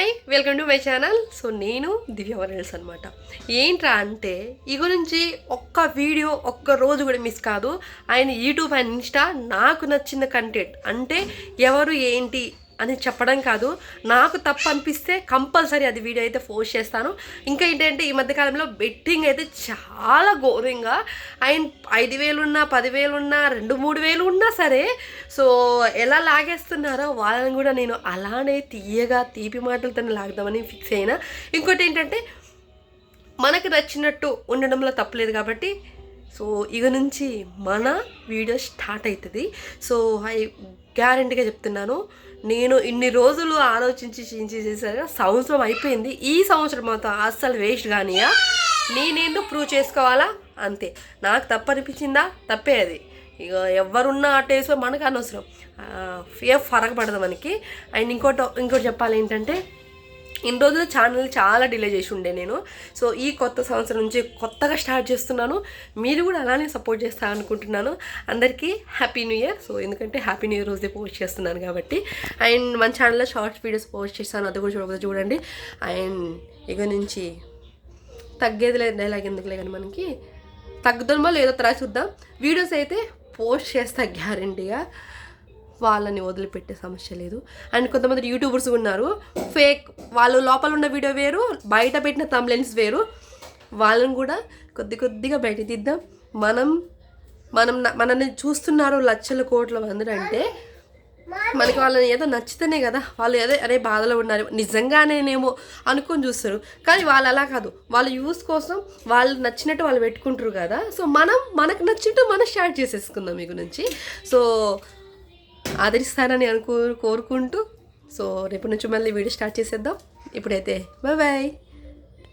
Hi welcome to my channel. So నేను Divya worlds అనమాట ఏంట్రా అంటే ఈ గురించి ఒక్క వీడియో ఒక్క రోజు కూడా మిస్ కాదు. ఆయన యూట్యూబ్ అండ్ ఇన్స్టా నాకు నచ్చిన కంటెంట్ అంటే ఎవరు ఏంటి అని చెప్పడం కాదు. నాకు తప్పు అనిపిస్తే కంపల్సరీ అది వీడియో అయితే పోస్ట్ చేస్తాను. ఇంకా ఏంటంటే ఈ మధ్యకాలంలో బెట్టింగ్ అయితే చాలా ఘోరంగా. ఆయన ఐదు వేలు ఉన్నా పదివేలు ఉన్నా రెండు మూడు వేలు ఉన్నా సరే సో ఎలా లాగేస్తున్నారో వాళ్ళని కూడా నేను అలానే తీయగా తీపి మాటలతోనే లాగుదామని ఫిక్స్ అయినా. ఇంకోటి ఏంటంటే మనకు నచ్చినట్టు ఉండడంలో తప్పలేదు కాబట్టి సో ఇక నుంచి మన వీడియో స్టార్ట్ అవుతుంది సో ఐ గ్యారంటీగా చెప్తున్నాను. నేను ఇన్ని రోజులు ఆలోచించి చించి చేశాను. సంవత్సరం అయిపోయింది. ఈ సంవత్సరం మాత్రం అస్సలు వేస్ట్ కానీయా. నేనేందో ప్రూవ్ చేసుకోవాలా? అంతే. నాకు తప్పు అనిపించిందా తప్పే అది. ఇక ఎవరున్నా ఆ వేసుకో మనకు అనవసరం. ఏ ఫరక పడదు మనకి. అండ్ ఇంకోటి ఇంకోటి చెప్పాలి ఏంటంటే ఇన్ని రోజులు ఛానల్ చాలా డిలే చేసి ఉండే నేను. సో ఈ కొత్త సంవత్సరం నుంచి కొత్తగా స్టార్ట్ చేస్తున్నాను. మీరు కూడా అలానే సపోర్ట్ చేస్తా అనుకుంటున్నాను అందరికీ హ్యాపీ న్యూ ఇయర్ సో ఎందుకంటే హ్యాపీ న్యూ ఇయర్ రోజే పోస్ట్ చేస్తున్నాను కాబట్టి. అండ్ మన ఛానల్లో షార్ట్స్ వీడియోస్ పోస్ట్ చేస్తాను. అది కూడా చూడకపోతే చూడండి. అండ్ ఇక నుంచి తగ్గేది లేదు డైలాగ్ ఎందుకులే కానీ మనకి తగ్గుతుందో లేదో తర్వాత చూద్దాం. వీడియోస్ అయితే పోస్ట్ చేస్తా గ్యారంటీగా వాళ్ళని వదిలిపెట్టే సమస్య లేదు. అండ్ కొంతమంది యూట్యూబర్స్ ఉన్నారు. ఫేక్ వాళ్ళు లోపల ఉన్న వీడియో వేరు బయట పెట్టిన తమ్లెన్స్ వేరు. వాళ్ళని కూడా కొద్ది కొద్దిగా బయట తీద్దాం మనం మనం మనల్ని చూస్తున్నారు లక్షల కోట్ల మంది అంటే మనకి వాళ్ళని ఏదో నచ్చితేనే కదా. వాళ్ళు ఏదో అరే బాధలో ఉన్నారు. నిజంగానేనేమో అనుకొని చూస్తారు. కానీ వాళ్ళు అలా కాదు. వాళ్ళ యూస్ కోసం వాళ్ళు నచ్చినట్టు వాళ్ళు పెట్టుకుంటారు కదా. సో మనం మనకు నచ్చినట్టు మనం షేర్ చేసేసుకుందాం మీ గురించి సో ఆదరిస్తారని అనుకో కోరుకుంటూ సో రేపు నుంచి మళ్ళీ వీడియో స్టార్ట్ చేసేద్దాం. ఇప్పుడైతే బాయ్ బాయ్